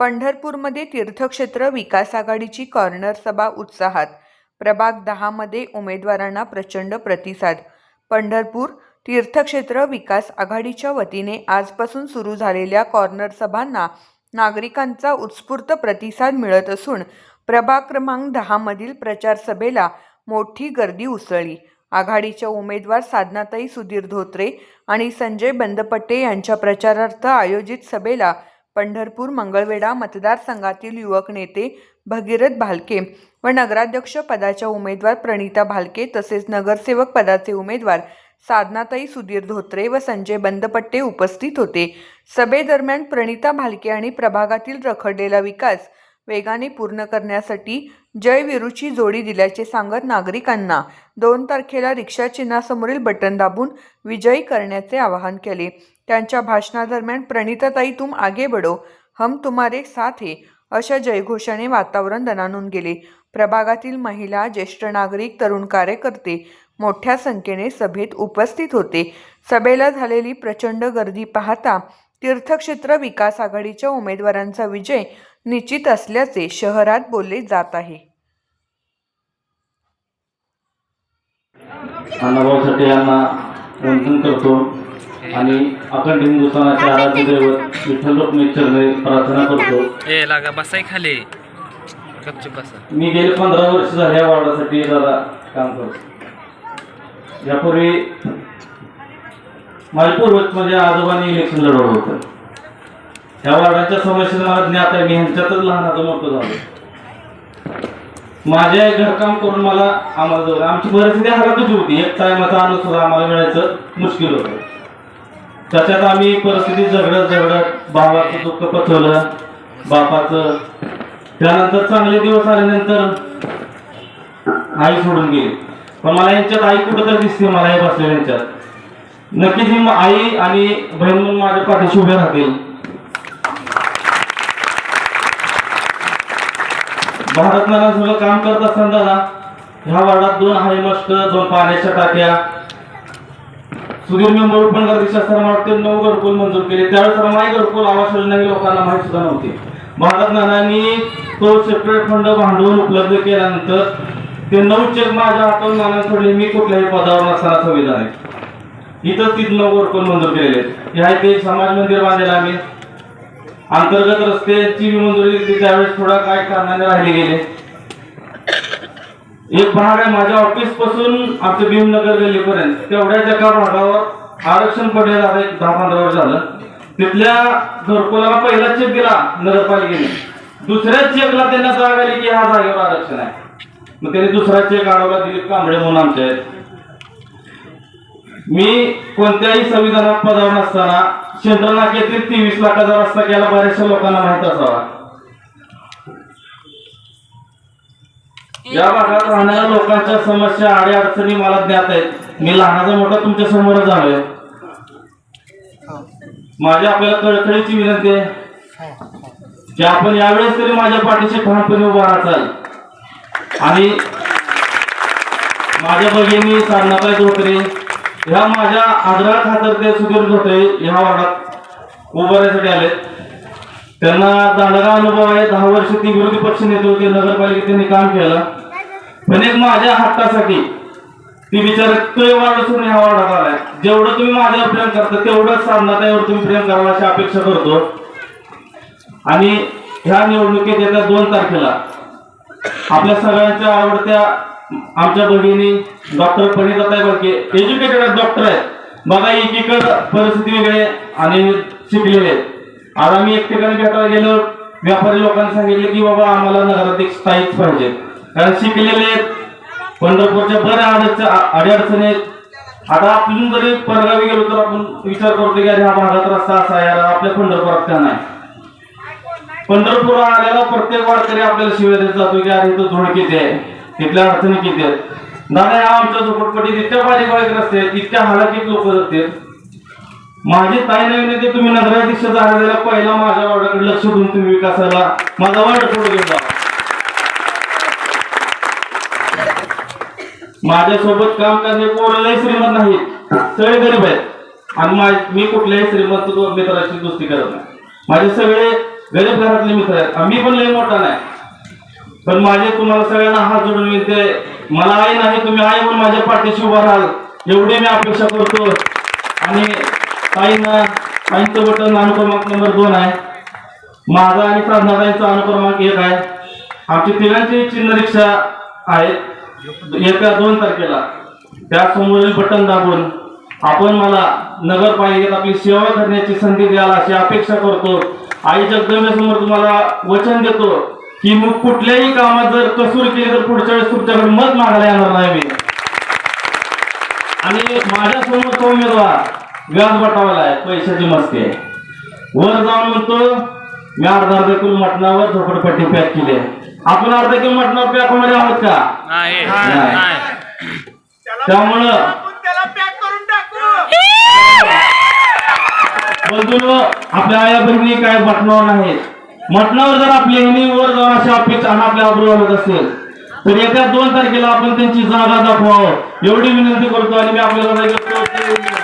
पंढरपूरमध्ये तीर्थक्षेत्र विकास आघाडीची कॉर्नर सभा उत्साहात. प्रभाग दहामध्ये उमेदवारांना प्रचंड प्रतिसाद. पंढरपूर तीर्थक्षेत्र विकास आघाडीच्या वतीने आजपासून सुरू झालेल्या कॉर्नर सभांना नागरिकांचा उत्स्फूर्त प्रतिसाद मिळत असून प्रभाग क्रमांक दहामधील प्रचार सभेला मोठी गर्दी उसळली. आघाडीच्या उमेदवार साधनाताई सुधीर धोत्रे आणि संजय बंदपट्टे यांच्या प्रचारार्थ आयोजित सभेला पंढरपूर मंगळवेढा मतदारसंघातील युवक नेते भगीरथ भालके व नगराध्यक्ष पदाच्या उमेदवार प्रणिता भालके तसेच नगरसेवक पदाचे उमेदवार साधनाताई सुधीर धोत्रे व संजय बंदपट्टे उपस्थित होते. सभेदरम्यान प्रणिता भालके आणि प्रभागातील रखडलेला विकास वेगाने पूर्ण करण्यासाठी जय विरूची जोडी दिल्याचे सांगत नागरिकांना दोन तारखेला रिक्षा चिन्हासमोरील बटन दाबून विजयी करण्याचे आवाहन केले. त्यांच्या भाषणादरम्यान प्रणिताताई तुम आगे बढो हम तुम्हारे साथ हे अशा जयघोषाने वातावरण दणानून गेले. प्रभागातील महिला ज्येष्ठ नागरिक तरुण कार्यकर्ते मोठ्या संख्येने सभेत उपस्थित होते. सभेला झालेली प्रचंड गर्दी पाहता तीर्थक्षेत्र विकास आघाडीच्या उमेदवारांचा विजय निश्चित असल्याचे शहरात बोलले जात आहे. अण्णाभाऊसाठी यांना वंदन करतो आणि अखंड हिंदुस्थानाचे आराध्य दैवत विठ्ठल प्रार्थना करतो. ए लागा बसाय खाली. मी गेले पंधरा वर्ष झाले या वार्डासाठी दादा काम करतो. यापूर्वी माझे पूर्वज म्हणजे आजोबांनी इलेक्शन लढवलं होतं. या वाड्याच्या समस्येला ज्ञात आहे मी ह्यांच्यातच लहानाचं मोठं झालो. माझे घरकाम करून मला आम्हाला जवळ आमची परिस्थिती हरकतच होती. एक टायमाचा अन्न सुद्धा आम्हाला मिळायचं मुश्किल होतं. त्याच्यात आम्ही परिस्थिती झगडत झगडत भावाचं दुःख पथवलं बापाचं. त्यानंतर चांगले दिवस आल्यानंतर आई सोडून गेली. पण मला यांच्यात आई कुठं तर दिसते मला हे बसले यांच्यात. नक्कीच ही आई आणि बहीण म्हणून माझ्या पाठीशी उभे राहतील. भारत सगळं काम करत असताना ह्या वार्डात दोन हाय मस्त दोन पाण्याच्या टाक्या. सुधीर मेंबर पण गर्दीशास्त्र मला वाटते नऊ घरकुल मंजूर केले. त्यावेळेस रमाई घरकुल आवास योजना ही लोकांना माहीत सुद्धा नव्हती. भारत नानांनी तो सेपरेट फंड भांडवल उपलब्ध केल्यानंतर ते नऊ चेक माझ्या हातावर नाना सोडले. मी कुठल्याही पदावर नसताना संविधान आहे इथं तीन नऊ घरकुल मंजूर केलेले आहेत. इथे समाज मंदिर बांधलेलं आम्ही अंतर्गत रस्त्याची मंजुरी दिली त्यावेळेस थोडा काय कारणाने राहिले गेले. एक भाग आहे माझ्या ऑफिसपासून आमचं भीमनगर गल्लीपर्यंत. तेवढ्याच एका भागावर आरक्षण पडलेलं आहे एक दहा पंधरा वर्ष झालं. तिथल्या घरकुलाला पहिला चेक दिला नगरपालिकेने. दुसऱ्या चेकला त्यांना जाग आली की ह्या जागेवर आरक्षण आहे. मग त्यांनी दुसरा चेक आढावा दिलीप कांबळे म्हणून आमचे आहेत. मी कोणत्याही संविधानात पदावर नसताना सेंट्रल नाक्यातील तेवीस लाखाचा रस्ता केला बऱ्याचशा लोकांना माहीत असावा. या भागात राहणाऱ्या लोकांच्या समस्या आडे अडचणी मला ज्ञात आहेत. मी लहानाचा मोठा तुमच्यासमोर झालोय. माझी आपल्याला कळकळीची विनंती आहे. की आपण यावेळेस तरी माझ्या पाठीशी ठामपणे उभा राहाल आणि माझ्या भगिनी साधनाताई धोत्रे ह्या माझ्या आग्रहा खातर ते सुधीर धोत्रे ह्या वार्डात उभारण्यासाठी आले. त्यांना दांडगा अनुभव आहे. दहा वर्ष ती विरोधी पक्ष नेते होते. नगरपालिकेत त्यांनी काम केलं. पण एक माझ्या हक्कासाठी ती विचार तो वार्ड सोडून ह्या वार्डात आलाय. जेवढं तुम्ही माझ्यावर प्रेम करता तेवढंच त्यावर तुम्ही प्रेम करावा अशी अपेक्षा करतो. आणि ह्या निवडणुकीत येत्या दोन तारखेला आपल्या सगळ्यांच्या आवडत्या आमच्या भगिनी doctor Parinatai Balke educated doctor आहेत बघा एकीकडे परिस्थिती वेगळे आणि शिकलेले आहेत. आज आम्ही एक ठिकाणी भेटायला गेलो व्यापारी लोकांनी सांगितले की बाबा आम्हाला नगराध्यक्ष स्थायीच पाहिजे. कारण शिकलेले आहेत. पंढरपूरच्या बऱ्या अडचण अडीअडचणी आहेत. आता आपण जरी परगावी गेलो तर आपण विचार करतो की अरे हा भागात रस्ता असा यार आपल्या पंढरपुरात का नाही? पंढरपूर आलेला प्रत्येक वारकरी आपल्याला शिवाय देत जातो की अरे तो धुळकीचे किती आहे? तिथल्या अडचणी किती आहेत? दादा हा आमच्या झोपडपट्टीत इतक्या बारीक बारीक रस्ते आहेत इतक्या हालाकीत लोक जाते माझी ताई नवीन येते तुम्ही नगराध्यक्ष झालेला पहिला माझ्या वार्डाकडे लक्ष देऊन तुम्ही विकासाला माझा वार्ड पुढे घेऊन जा. माझ्यासोबत काम करणे कोणालाही श्रीमंत नाही सगळे गरीब आहेत. आणि मी कुठल्याही श्रीमंत मित्राची दोस्ती करत नाही. माझे सगळे गरीब घरातले मित्र आहेत. आम्ही पण लय मोठा नाही. पण माझे तुम्हाला सगळ्यांना हात जोडून मिळते मला आई नाही तुम्ही आई म्हणून माझ्या पाठीशी उभा राहाल. एवढी मी अपेक्षा करतो. आणि ताईंना ताईंचं बटन अनुक्रमांक नंबर दोन आहे. माझा आणि साधनाताईंचा अनुक्रमांक एक आहे. आमची तिघांची चिन्ह रिक्षा आहे. येत्या दोन तारखेला. त्या समोरील बटन दाबून आपण मला नगरपालिकेत आपली सेवा करण्याची संधी द्याल अशी अपेक्षा करतो. आई जगदंबेसमोर तुम्हाला वचन देतो. की मग कुठल्याही कामात जर कसूर केली तर पुढच्या वेळेस तुमच्याकडे मत मागायला येणार नाही मी. आणि माझ्या समोरचा उमेदवार व्याज बटावाला आहे पैशाची मस्ती आहे. वर जाऊन म्हणतो मी अर्धा अर्धा किलो मटणावर झोपडपट्टी पॅक केली आहे. आपण अर्धा किलो मटणावर पॅकमध्ये आहोत का? नाही. त्यामुळं त्याला पॅक करून टाकू. बंधून आपल्या आया बहिणी काय मटणावर नाहीत मटणावर जर आपले हिनी वर जाऊन अशा अपेक्षा आपल्या अब्रू असेल तर येत्या दोन तारखेला आपण त्यांची जागा दाखवावं. एवढी विनंती करतो आणि मी आपल्याला